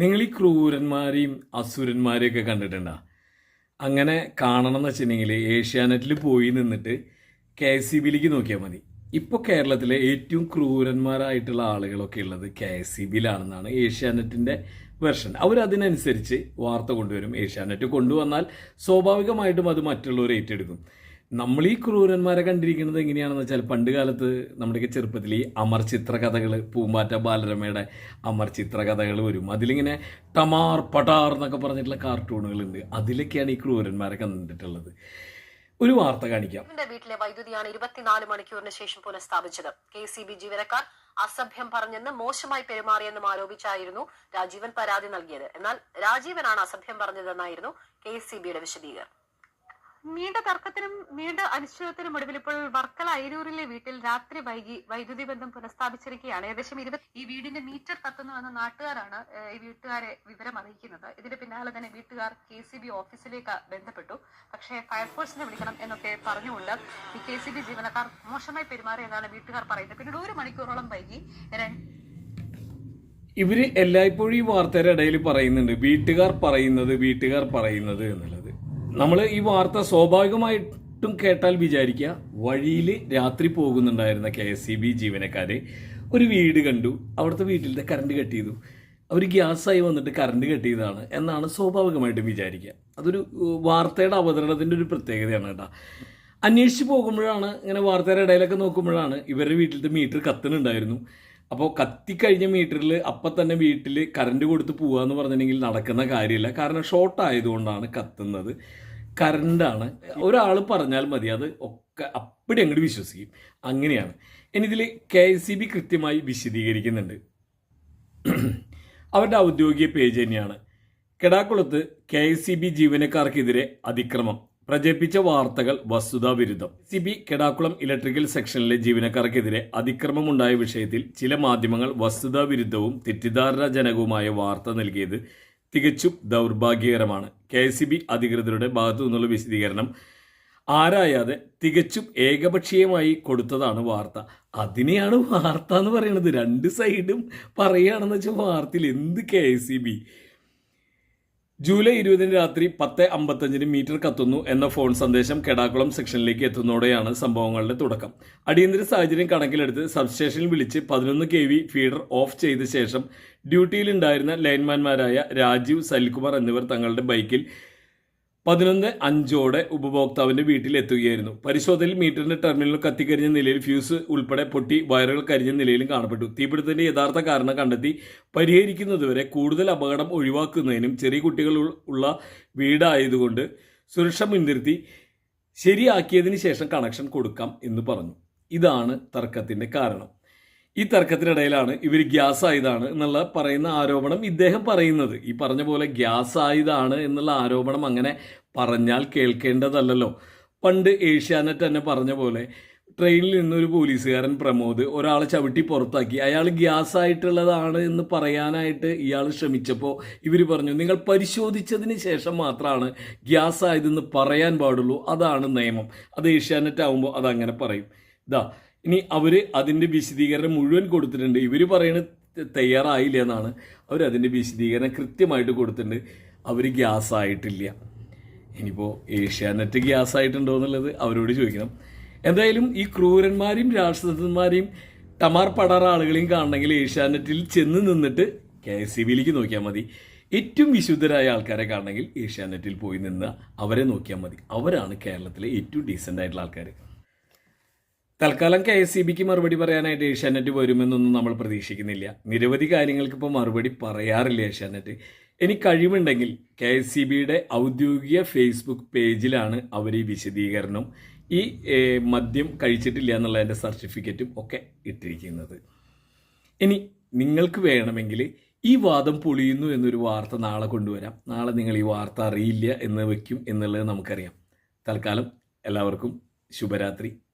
നിങ്ങൾ ഈ ക്രൂരന്മാരെയും അസുരന്മാരെയും ഒക്കെ കണ്ടിട്ടുണ്ടോ? അങ്ങനെ കാണണം എന്ന് വെച്ചിട്ടുണ്ടെങ്കിൽ ഏഷ്യാനെറ്റിൽ പോയി നിന്നിട്ട് കെ എസ് സി ബിയിലേക്ക് നോക്കിയാൽ മതി. ഇപ്പോൾ കേരളത്തിലെ ഏറ്റവും ക്രൂരന്മാരായിട്ടുള്ള ആളുകളൊക്കെ ഉള്ളത് കെ എസ് സി ബിയിലാണെന്നാണ് ഏഷ്യാനെറ്റിന്റെ വെർഷൻ. അവരതിനനുസരിച്ച് വാർത്ത കൊണ്ടുവരും. ഏഷ്യാനെറ്റ് കൊണ്ടുവന്നാൽ സ്വാഭാവികമായിട്ടും അത് മറ്റുള്ളവർ ഏറ്റെടുക്കും. നമ്മൾ ഈ ക്രൂരന്മാരെ കണ്ടിരിക്കുന്നത് എങ്ങനെയാണെന്ന് വെച്ചാൽ പണ്ട് കാലത്ത് നമ്മുടെയൊക്കെ ചെറുപ്പത്തിൽ ഈ അമർ ചിത്രകഥകൾ പൂമ്പാറ്റ ബാലരമയുടെ അമർ ചിത്രകഥകൾ വരും. അതിലിങ്ങനെ ടമാർ പടാർ എന്നൊക്കെ പറഞ്ഞിട്ടുള്ള കാർട്ടൂണുകളുണ്ട്. അതിലൊക്കെയാണ് ഈ ക്രൂരന്മാരെ കണ്ടിട്ടുള്ളത്. ഒരു വാർത്ത കാണിക്കാം. എന്റെ വീട്ടിലെ വൈദ്യുതിയാണ് ഇരുപത്തിനാല് മണിക്കൂറിന് ശേഷം പുനഃസ്ഥാപിച്ചത്. കെ സി ബി ജീവനക്കാർ അസഭ്യം പറഞ്ഞെന്ന് മോശമായി പെരുമാറിയെന്നും ആരോപിച്ചായിരുന്നു രാജീവൻ പരാതി നൽകിയത്. എന്നാൽ രാജീവനാണ് അസഭ്യം പറഞ്ഞതെന്നായിരുന്നു കെ സി ബിയുടെ വിശദീകരണം. നീണ്ട തർക്കത്തിനും നീണ്ട അനിശ്ചിതത്തിനും ഒടുവിൽ ഇപ്പോൾ വർക്കല അയിരൂരിലെ വീട്ടിൽ രാത്രി വൈകി വൈദ്യുതി ബന്ധം പുനഃസ്ഥാപിച്ചിരിക്കുകയാണ്. ഏകദേശം ഇരുപത് ഈ വീടിന്റെ മീറ്റർ കത്തുന്നുവെന്ന നാട്ടുകാരാണ് ഈ വീട്ടുകാരെ വിവരം അറിയിക്കുന്നത്. ഇതിന് പിന്നാലെ തന്നെ വീട്ടുകാർ കെ സി ബി ഓഫീസിലേക്ക് ബന്ധപ്പെട്ടു. പക്ഷേ ഫയർഫോഴ്സിനെ വിളിക്കണം എന്നൊക്കെ പറഞ്ഞുകൊണ്ട് ഈ കെ സി ബി ജീവനക്കാർ മോശമായി പെരുമാറി എന്നാണ് വീട്ടുകാർ പറയുന്നത്. പിന്നീട് ഒരു മണിക്കൂറോളം വൈകി ഇവർ എല്ലായ്പ്പോഴും ഈ വാർത്തയുടെ ഇടയിൽ പറയുന്നുണ്ട്. വീട്ടുകാർ പറയുന്നത് വീട്ടുകാർ പറയുന്നത് എന്നുള്ളത്. നമ്മൾ ഈ വാർത്ത സ്വാഭാവികമായിട്ടും കേട്ടാൽ വിചാരിക്കുക വഴിയിൽ രാത്രി പോകുന്നുണ്ടായിരുന്ന കെ എസ് ബി ജീവനക്കാരെ ഒരു വീട് കണ്ടു അവിടുത്തെ വീട്ടിലത്തെ കറണ്ട് കട്ട് ചെയ്തു. അവർ ഗ്യാസായി വന്നിട്ട് കറണ്ട് കട്ട് ചെയ്തതാണ് എന്നാണ് സ്വാഭാവികമായിട്ടും വിചാരിക്കുക അതൊരു വാർത്തയുടെ അവതരണത്തിന്റെ ഒരു പ്രത്യേകതയാണ് കേട്ടോ. അന്വേഷിച്ച് പോകുമ്പോഴാണ് ഇങ്ങനെ വാർത്തയുടെ ഇടയിലൊക്കെ നോക്കുമ്പോഴാണ് ഇവരുടെ വീട്ടിലത്തെ മീറ്റർ കത്തുന്നുണ്ടായിരുന്നു. അപ്പോൾ കത്തിക്കഴിഞ്ഞ മീറ്ററിൽ അപ്പം തന്നെ വീട്ടിൽ കറണ്ട് കൊടുത്ത് പോവുക എന്ന് പറഞ്ഞിട്ടുണ്ടെങ്കിൽ നടക്കുന്ന കാര്യമില്ല കാരണം ഷോർട്ട് ആയതുകൊണ്ടാണ് കത്തുന്നത്. കറണ്ടാണ് ഒരാൾ പറഞ്ഞാൽ മതി. അത് ഒക്കെ അപ്പടി അങ്ങോട്ട് വിശ്വസിക്കും. അങ്ങനെയാണ്. ഇനി ഇതിൽ കെ സി ബി കൃത്യമായി വിശദീകരിക്കുന്നുണ്ട്. അവരുടെ ഔദ്യോഗിക പേജ് തന്നെയാണ്. കെടാക്കുളത്ത് കെ എസ് സി ബി ജീവനക്കാർക്കെതിരെ അതിക്രമം. പ്രചരിപ്പിച്ച വാർത്തകൾ വസ്തുതാവിരുദ്ധം സി ബി കെടാക്കുളം ഇലക്ട്രിക്കൽ സെക്ഷനിലെ ജീവനക്കാർക്കെതിരെ അതിക്രമമുണ്ടായ വിഷയത്തിൽ ചില മാധ്യമങ്ങൾ വസ്തുതാവിരുദ്ധവും തെറ്റിദ്ധാരണജനകവുമായ വാർത്ത നൽകിയത് തികച്ചും ദൗർഭാഗ്യകരമാണ്. കെ എസ് സി ബി അധികൃതരുടെ ഭാഗത്തു നിന്നുള്ള വിശദീകരണം ആരായാതെ തികച്ചും ഏകപക്ഷീയമായി കൊടുത്തതാണ് വാർത്ത. അതിനെയാണ് വാർത്ത എന്ന് പറയുന്നത്. രണ്ട് സൈഡും പറയുകയാണെന്ന് വെച്ചാൽ വാർത്തയിൽ എന്ത് K S C B? July ഇരുപതിന് രാത്രി പത്ത് അമ്പത്തഞ്ചിന് മീറ്റർ കത്തുന്നു എന്ന ഫോൺ സന്ദേശം കെടാക്കുളം സെക്ഷനിലേക്ക് എത്തുന്നതോടെയാണ് സംഭവങ്ങളുടെ തുടക്കം. അടിയന്തര സാഹചര്യം കണക്കിലെടുത്ത് സബ്സ്റ്റേഷനിൽ വിളിച്ച് പതിനൊന്ന് കെ വി ഫീഡർ ഓഫ് ചെയ്ത ശേഷം ഡ്യൂട്ടിയിലുണ്ടായിരുന്ന ലൈൻമാൻമാരായ രാജീവ് സൽകുമാർ എന്നിവർ തങ്ങളുടെ ബൈക്കിൽ പതിനൊന്ന് അഞ്ചോടെ ഉപഭോക്താവിന്റെ വീട്ടിൽ എത്തുകയായിരുന്നു പരിശോധനയിൽ മീറ്ററിന്റെ ടെർമിനൽ കത്തിക്കരിഞ്ഞ നിലയിൽ ഫ്യൂസ് ഉൾപ്പെടെ പൊട്ടി വയറുകൾ കരിഞ്ഞ നിലയിലും കാണപ്പെട്ടു. തീപിടുത്തത്തിന്റെ യഥാർത്ഥ കാരണം കണ്ടെത്തി പരിഹരിക്കുന്നതുവരെ കൂടുതൽ അപകടം ഒഴിവാക്കുന്നതിനും ചെറിയ കുട്ടികൾ ഉള്ള വീടായതുകൊണ്ട് സുരക്ഷ മുൻനിർത്തി ശരിയാക്കിയതിന് ശേഷം കണക്ഷൻ കൊടുക്കാം എന്ന് പറഞ്ഞു. ഇതാണ് തർക്കത്തിന്റെ കാരണം. ഈ തർക്കത്തിനിടയിലാണ് ഇവർ ഗ്യാസ് ആയതാണ് എന്നുള്ള പറയുന്ന ആരോപണം ഇദ്ദേഹം പറയുന്നത്. ഈ പറഞ്ഞ പോലെ ഗ്യാസ് ആയതാണ് എന്നുള്ള ആരോപണം അങ്ങനെ പറഞ്ഞാൽ കേൾക്കേണ്ടതല്ലല്ലോ. പണ്ട് ഏഷ്യാനെറ്റ് തന്നെ പറഞ്ഞ പോലെ ട്രെയിനിൽ നിന്നൊരു പോലീസുകാരൻ പ്രമോദ് ഒരാളെ ചവിട്ടി പുറത്താക്കി. അയാൾ ഗ്യാസ് ആയിട്ടുള്ളതാണ് എന്ന് പറയാനായിട്ട് ഇയാൾ ശ്രമിച്ചപ്പോൾ ഇവർ പറഞ്ഞു നിങ്ങൾ പരിശോധിച്ചതിന് ശേഷം മാത്രമാണ് ഗ്യാസ് ആയതെന്ന് പറയാൻ പാടുള്ളൂ. അതാണ് നിയമം. അത് ഏഷ്യാനെറ്റ് ആകുമ്പോൾ അതങ്ങനെ പറയും. ഇതാ ഇനി അവർ അതിന്റെ വിശദീകരണം മുഴുവൻ കൊടുത്തിട്ടുണ്ട്. ഇവർ പറയുന്നത് തയ്യാറായില്ല എന്നാണ് അവർ അതിന്റെ വിശദീകരണം കൃത്യമായിട്ട് കൊടുത്തിട്ടുണ്ട്. അവർ ഗ്യാസ് ആയിട്ടില്ല ഇനിയിപ്പോൾ ഏഷ്യാനെറ്റ് ഗ്യാസ് ആയിട്ടുണ്ടോ എന്നുള്ളത് അവരോട് ചോദിക്കണം. എന്തായാലും ഈ ക്രൂരന്മാരെയും രാഷ്ട്രന്മാരെയും ടമാർ പടാർ ആളുകളെയും കാണണമെങ്കിൽ ഏഷ്യാനെറ്റിൽ ചെന്ന് നിന്നിട്ട് കെ എസ് സി ബിയിലേക്ക് നോക്കിയാൽ മതി. ഏറ്റവും വിശുദ്ധരായ ആൾക്കാരെ കാണണമെങ്കിൽ ഏഷ്യാനെറ്റിൽ പോയി നിന്ന് അവരെ നോക്കിയാൽ മതി. അവരാണ് കേരളത്തിലെ ഏറ്റവും ഡീസന്റ് ആയിട്ടുള്ള ആൾക്കാർ തൽക്കാലം കെ എസ് സി ബിക്ക് മറുപടി പറയാനായിട്ട് ഏഷ്യാനെറ്റ് വരുമെന്നൊന്നും നമ്മൾ പ്രതീക്ഷിക്കുന്നില്ല. നിരവധി കാര്യങ്ങൾക്ക് ഇപ്പോൾ മറുപടി പറയാറില്ല ഏഷ്യാനെറ്റ്. ഇനി കഴിവുണ്ടെങ്കിൽ കെ എസ് സി ബിയുടെ ഔദ്യോഗിക ഫേസ്ബുക്ക് പേജിലാണ് അവർ ഈ വിശദീകരണം ഈ മദ്യം കഴിച്ചിട്ടില്ല എന്നുള്ളതിന്റെ സർട്ടിഫിക്കറ്റും ഒക്കെ ഇട്ടിരിക്കുന്നത്. ഇനി നിങ്ങൾക്ക് വേണമെങ്കിൽ ഈ വാദം പൊളിയുന്നു എന്നൊരു വാർത്ത നാളെ കൊണ്ടുവരാം. നാളെ നിങ്ങൾ ഈ വാർത്ത അറിയില്ല എന്ന് വയ്ക്കും എന്നുള്ളത് നമുക്കറിയാം. തൽക്കാലം എല്ലാവർക്കും ശുഭരാത്രി.